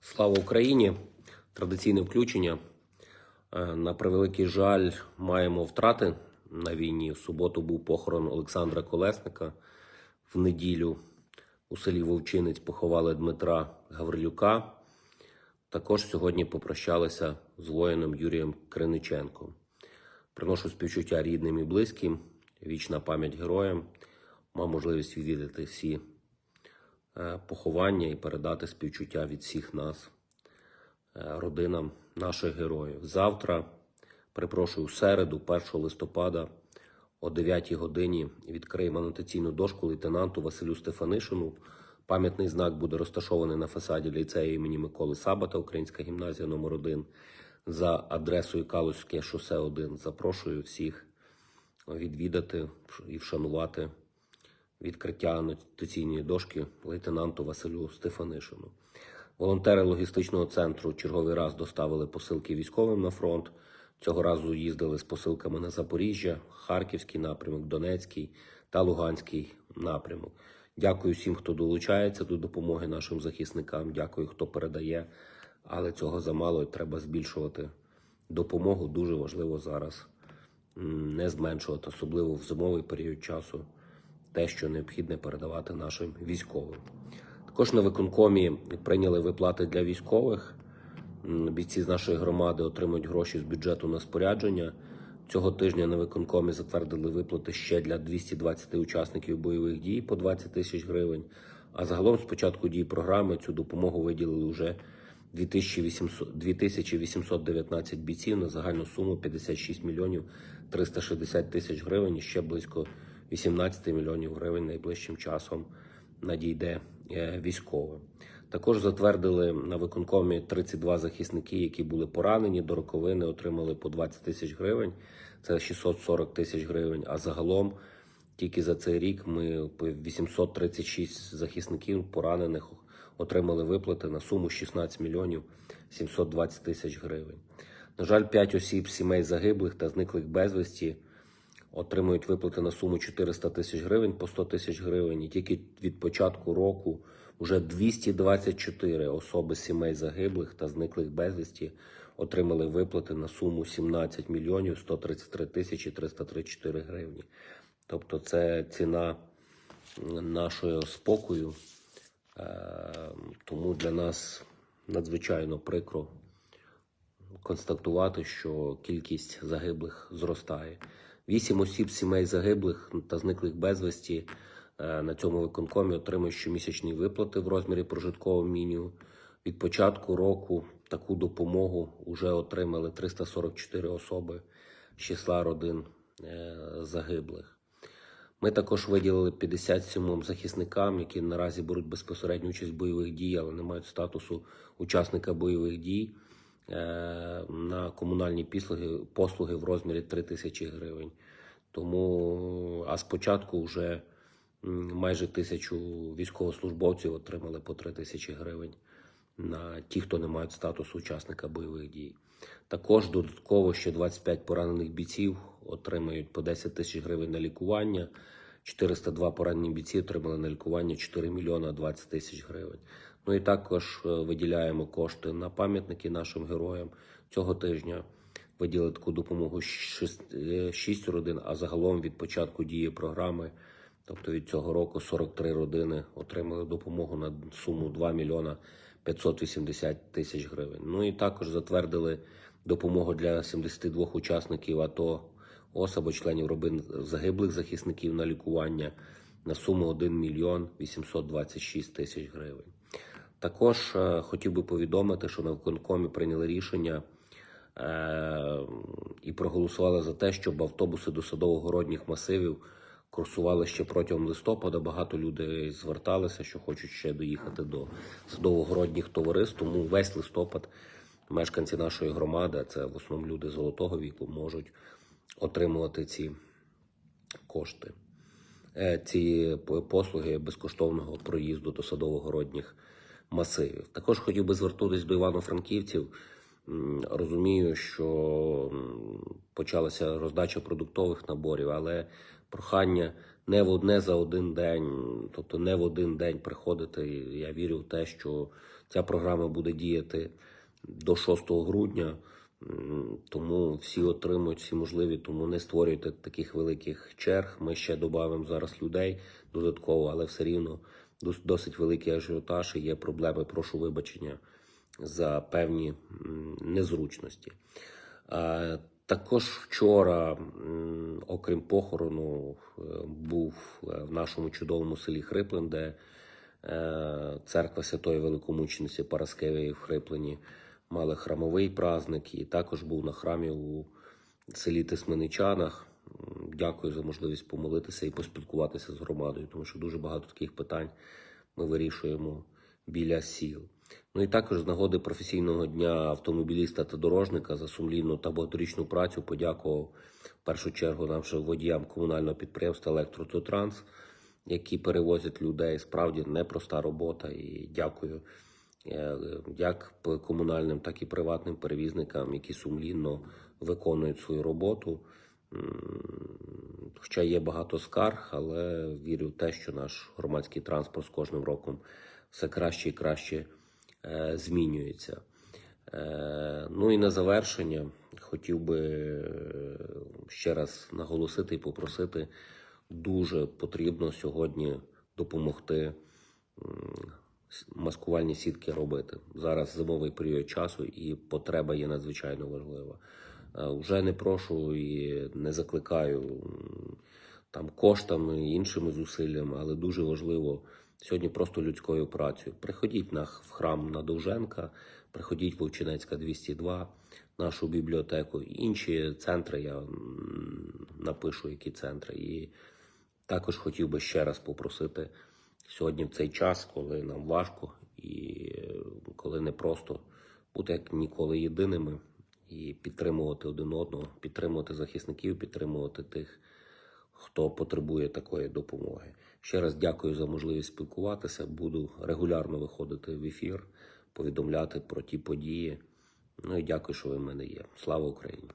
Слава Україні! Традиційне включення. Е, На превеликий жаль, маємо втрати на війні. В суботу був похорон Олександра Колесника. В неділю у селі Вовчинець поховали Дмитра Гаврилюка. Також сьогодні попрощалися з воїном Юрієм Криниченком. Приношу співчуття рідним і близьким, вічна пам'ять героям. Мав можливість відвідати всі поховання і передати співчуття від всіх нас е, родинам наших героїв. Завтра, перепрошую, в середу, 1 листопада, о 9 годині відкриємо анотаційну дошку лейтенанту Василю Стефанишину. Пам'ятний знак буде розташований на фасаді ліцею імені Миколи Сабата, Українська гімназія номер 1 за адресою Калузьке шосе 1. Запрошую всіх відвідати і вшанувати відкриття анотаційної дошки лейтенанту Василю Стефанишину. Волонтери логістичного центру черговий раз доставили посилки військовим на фронт. Цього разу їздили з посилками на Запоріжжя, Харківський напрямок, Донецький та Луганський напрямок. Дякую всім, хто долучається до допомоги нашим захисникам. Дякую, хто передає. Але цього замало і треба збільшувати допомогу. Дуже важливо зараз не зменшувати, особливо в зимовий період часу, те, що необхідне передавати нашим військовим. Також на виконкомі прийняли виплати для військових. Бійці з нашої громади отримують гроші з бюджету на спорядження. Цього тижня на виконкомі затвердили виплати ще для 220 учасників бойових дій по 20 тисяч гривень. А загалом з початку дії програми цю допомогу виділили вже 2800 2819 бійців на загальну суму 56 мільйонів 360 тисяч гривень і ще близько 18 мільйонів гривень найближчим часом надійде е, військовим. Також затвердили на виконкомі 32 захисники, які були поранені до роковини, отримали по 20 тисяч гривень. Це 640 тисяч гривень. А загалом тільки за цей рік ми по 836 захисників поранених отримали виплати на суму 16 мільйонів 720 тисяч гривень. На жаль, 5 осіб сімей загиблих та зниклих безвісті отримують виплати на суму 400 тисяч гривень по 100 тисяч гривень. І тільки від початку року вже 224 особи сімей загиблих та зниклих безвісті отримали виплати на суму 17 мільйонів 133 тисячі 334 гривні. Тобто це ціна нашого спокою. Е, Тому для нас надзвичайно прикро констатувати, що кількість загиблих зростає. Вісім осіб сімей загиблих та зниклих безвісті е, на цьому виконкомі отримують щомісячні виплати в розмірі прожиткового мінімуму. Від початку року таку допомогу вже отримали 344 особи з числа родин е, загиблих. Ми також виділили 57 захисникам, які наразі беруть безпосередню участь в бойових дій, але не мають статусу учасника бойових дій на комунальні післуги, послуги в розмірі 3 тисячі гривень. Тому, а спочатку вже майже тисячу військовослужбовців отримали по 3 тисячі гривень на ті, хто не мають статусу учасника бойових дій. Також додатково ще 25 поранених бійців отримають по 10 тисяч гривень на лікування. 402 поранені бійці отримали на лікування 4 мільйона 20 тисяч гривень. Ну і також е, виділяємо кошти на пам'ятники нашим героям. Цього тижня виділили таку допомогу 6 родин, а загалом від початку дії програми, тобто від цього року 43 родини отримали допомогу на суму 2 мільйона 580 тисяч гривень. Ну і також затвердили допомогу для 72 учасників АТО ОС або членів родин загиблих захисників на лікування на суму 1 мільйон 826 тисяч гривень. Також е, хотів би повідомити, що на виконкомі прийняли рішення е, і проголосували за те, щоб автобуси до садово-городніх масивів курсували ще протягом листопада. Багато людей зверталися, що хочуть ще доїхати до садово-городніх товариств. Тому весь листопад мешканці нашої громади, це в основному люди золотого віку, можуть отримувати ці кошти, Е, ці послуги безкоштовного проїзду до садово-городніх масивів. Також хотів би звернутися до івано-франківців. Розумію, що почалася роздача продуктових наборів, але прохання не в одне за один день, тобто не в один день приходити. Я вірю в те, що ця програма буде діяти до 6 грудня. Тому всі отримують всі можливі, тому не створюйте таких великих черг. Ми ще додамо зараз людей додатково, але все рівно досить великий ажіотаж і є проблеми. Прошу вибачення за певні незручності. Також вчора, окрім похорону, е, був е, в нашому чудовому селі Хриплин, де е, церква Святої Великомучениці Параскевої в Хриплині мали храмовий праздник, і також був на храмі у селі Тисменичанах. Дякую за можливість помолитися і поспілкуватися з громадою, тому що дуже багато таких питань ми вирішуємо біля сіл. Ну і також з нагоди професійного дня автомобіліста та дорожника за сумлінну та багаторічну працю подякував в першу чергу нашим водіям комунального підприємства Електрототранс, які перевозять людей. Справді непроста робота. І дякую як п- комунальним, так і приватним перевізникам, які сумлінно виконують свою роботу. Хоча є багато скарг, але вірю в те, що наш громадський транспорт з кожним роком все краще і краще е, змінюється. Е, ну і на завершення хотів би е, ще раз наголосити і попросити. Дуже потрібно сьогодні допомогти маскувальні сітки робити. Зараз зимовий період часу і потреба є надзвичайно важлива. Е, Вже не прошу і не закликаю там коштами іншими зусиллями, але дуже важливо сьогодні просто людською працею. Приходіть на в храм на Довженка, приходіть в Вовчинецька 202, нашу бібліотеку, інші центри. Я напишу, які центри. І також хотів би ще раз попросити сьогодні в цей час, коли нам важко і е, коли не просто бути як ніколи єдиними і підтримувати один одного, підтримувати захисників, підтримувати тих, хто потребує такої допомоги. Ще раз дякую за можливість спілкуватися. Буду регулярно виходити в ефір, повідомляти про ті події. Ну і дякую, що ви в мене є. Слава Україні!